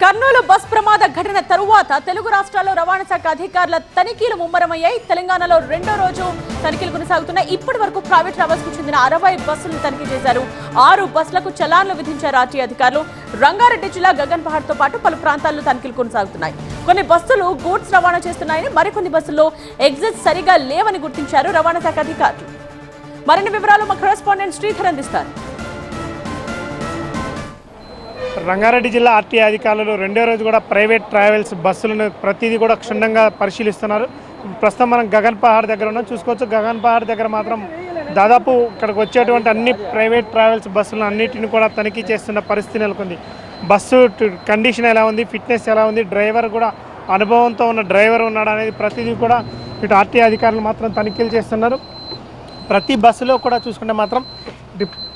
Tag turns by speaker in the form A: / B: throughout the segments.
A: Kurnool bus ప్రమాద ఘటన తరువాత తెలుగు రాష్ట్రాల్లో రవాణా శాఖ అధికారుల తనిఖీలు ముమ్మరమయ్యాయి. తెలంగాణలో రెండో రోజు తనిఖీలు కొనసాగుతున్నాయి. ఇప్పటి వరకు ప్రైవేట్ ట్రావెల్స్కు చెందిన అరవై బస్సులను తనిఖీ చేశారు. ఆరు బస్సులకు చలాన్లు విధించారు ఆర్టీ అధికారులు. రంగారెడ్డి జిల్లా గగన్ పహాడ్తో పాటు పలు ప్రాంతాల్లో తనిఖీలు కొనసాగుతున్నాయి. కొన్ని బస్సులు గూడ్స్ రవాణా చేస్తున్నాయని మరికొన్ని బస్సుల్లో ఎగ్జిట్ సరిగా లేవని గుర్తించారు రవాణా శాఖ అధికారులు. మరిన్ని వివరాలు మా కరెస్పాండెంట్ శ్రీధర్ అందిస్తారు.
B: రంగారెడ్డి జిల్లా ఆర్టీ అధికారులు రెండో రోజు కూడా ప్రైవేట్ ట్రావెల్స్ బస్సులను ప్రతిదీ కూడా క్షుణ్ణంగా పరిశీలిస్తున్నారు. ప్రస్తుతం మనం గగన్ పహాడ్ దగ్గర ఉన్నాం. చూసుకోవచ్చు గగన్ పహాడ్ దగ్గర మాత్రం దాదాపు ఇక్కడికి వచ్చేటువంటి అన్ని ప్రైవేట్ ట్రావెల్స్ బస్సులను అన్నిటిని కూడా తనిఖీ చేస్తున్న పరిస్థితి నెలకొంది. బస్సు కండిషన్ ఎలా ఉంది ఫిట్నెస్ ఎలా ఉంది డ్రైవర్ కూడా అనుభవంతో ఉన్న డ్రైవర్ ఉన్నాడు అనేది ప్రతిదీ కూడా ఇటు ఆర్టీ అధికారులు మాత్రం తనిఖీలు చేస్తున్నారు. ప్రతి బస్సులో కూడా చూసుకుంటే మాత్రం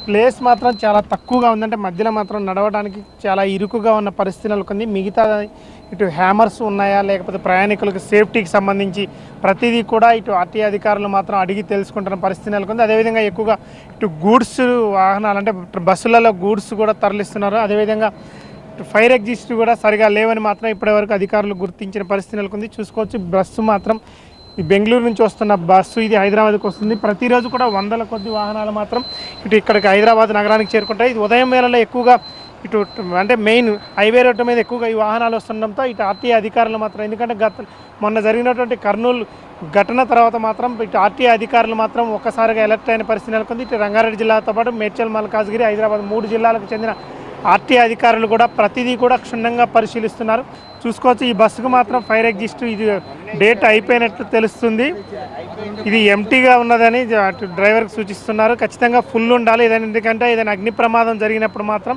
B: ప్లేస్ మాత్రం చాలా తక్కువగా ఉందంటే మధ్యలో మాత్రం నడవడానికి చాలా ఇరుకుగా ఉన్న పరిస్థితి నెలకొంది. మిగతా ఇటు హ్యామర్స్ ఉన్నాయా లేకపోతే ప్రయాణికులకు సేఫ్టీకి సంబంధించి ప్రతిదీ కూడా ఇటు ఆర్టీ అధికారులు మాత్రం అడిగి తెలుసుకుంటున్న పరిస్థితి నెలకొంది. అదేవిధంగా ఎక్కువగా ఇటు గూడ్స్ వాహనాలు అంటే బస్సులలో గూడ్స్ కూడా తరలిస్తున్నారు. అదేవిధంగా ఫైర్ ఎగ్జిస్ట్ కూడా సరిగా లేవని మాత్రం ఇప్పటివరకు అధికారులు గుర్తించిన పరిస్థితి నెలకొంది. చూసుకోవచ్చు బస్సు మాత్రం ఈ బెంగళూరు నుంచి వస్తున్న బస్సు ఇది హైదరాబాద్కి వస్తుంది. ప్రతిరోజు కూడా వందల కొద్ది వాహనాలు మాత్రం ఇటు ఇక్కడికి హైదరాబాద్ నగరానికి చేరుకుంటాయి. ఇది ఉదయం వేళలో ఎక్కువగా ఇటు అంటే మెయిన్ హైవే రోడ్డు మీద ఎక్కువగా ఈ వాహనాలు వస్తుండడంతో ఇటు ఆర్టీఏ అధికారులు మాత్రం ఎందుకంటే గత మొన్న జరిగినటువంటి కర్నూలు ఘటన తర్వాత మాత్రం ఇటు ఆర్టీఏ అధికారులు మాత్రం ఒక్కసారిగా ఎలర్ట్ అయిన పరిస్థితి నెలకొంది. ఇటు రంగారెడ్డి జిల్లాతో పాటు మేడ్చల్ మల్కాజ్గిరి హైదరాబాద్ మూడు జిల్లాలకు చెందిన ఆర్టీ అధికారులు కూడా ప్రతిదీ కూడా క్షుణ్ణంగా పరిశీలిస్తున్నారు. చూసుకోవచ్చు ఈ బస్సుకు మాత్రం ఫైర్ ఎగ్జిస్ట్ ఇది డేట్ అయిపోయినట్లు తెలుస్తుంది. ఇది ఎంటీగా ఉన్నదని అటు డ్రైవర్కి సూచిస్తున్నారు. ఖచ్చితంగా ఫుల్ ఉండాలి ఏదైనా ఎందుకంటే ఏదైనా అగ్ని ప్రమాదం జరిగినప్పుడు మాత్రం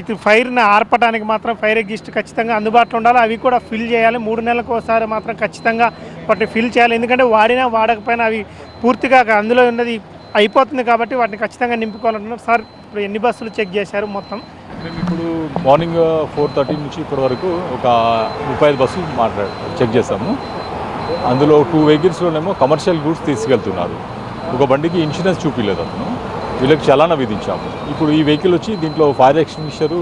B: ఇది ఫైర్ని ఆర్పడానికి మాత్రం ఫైర్ ఎగ్జిస్ట్ ఖచ్చితంగా అందుబాటులో ఉండాలి. అవి కూడా ఫిల్ చేయాలి. మూడు నెలలకు ఒకసారి మాత్రం ఖచ్చితంగా వాటిని ఫిల్ చేయాలి. ఎందుకంటే వాడినా వాడకపోయినా అవి పూర్తిగా అందులో ఉన్నది అయిపోతుంది కాబట్టి వాటిని ఖచ్చితంగా నింపుకోవాలంటున్నారు సార్ ఇప్పుడు ఎన్ని బస్సులు చెక్ చేశారు మొత్తం?
C: మేము ఇప్పుడు మార్నింగ్ ఫోర్ థర్టీ నుంచి ఇప్పటి వరకు ఒక ముప్పై ఐదు బస్సులు మాట్లాడు చెక్ చేసాము అందులో టూ వెహికల్స్లోనేమో కమర్షియల్ గూడ్స్ తీసుకెళ్తున్నారు. ఒక బండికి ఇన్సూరెన్స్ చూపించలేదు అతను. వీళ్ళకి చలానా విధించాము. ఇప్పుడు ఈ వెహికల్ వచ్చి దీంట్లో ఫైర్ ఎక్స్టింగ్విషరు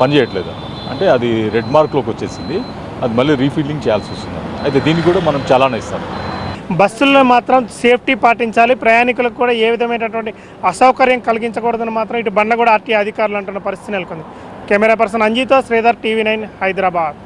C: పనిచేయట్లేదు. అంటే అది రెడ్ మార్క్లోకి వచ్చేసింది. అది మళ్ళీ రీఫిల్లింగ్ చేయాల్సి వస్తుంది. అయితే దీనికి కూడా మనం చలానా ఇస్తాము.
B: బస్సుల్లో మాత్రం సేఫ్టీ పాటించాలి. ప్రయాణికులకు కూడా ఏ విధమైనటువంటి అసౌకర్యం కలిగించకూడదని మాత్రం ఇటు బండగూడ ఆర్టీ అధికారులు అంటున్న పరిస్థితి నెలకొంది. కెమెరా పర్సన్ అంజీతో శ్రీధర్ టీవీ నైన్ హైదరాబాద్.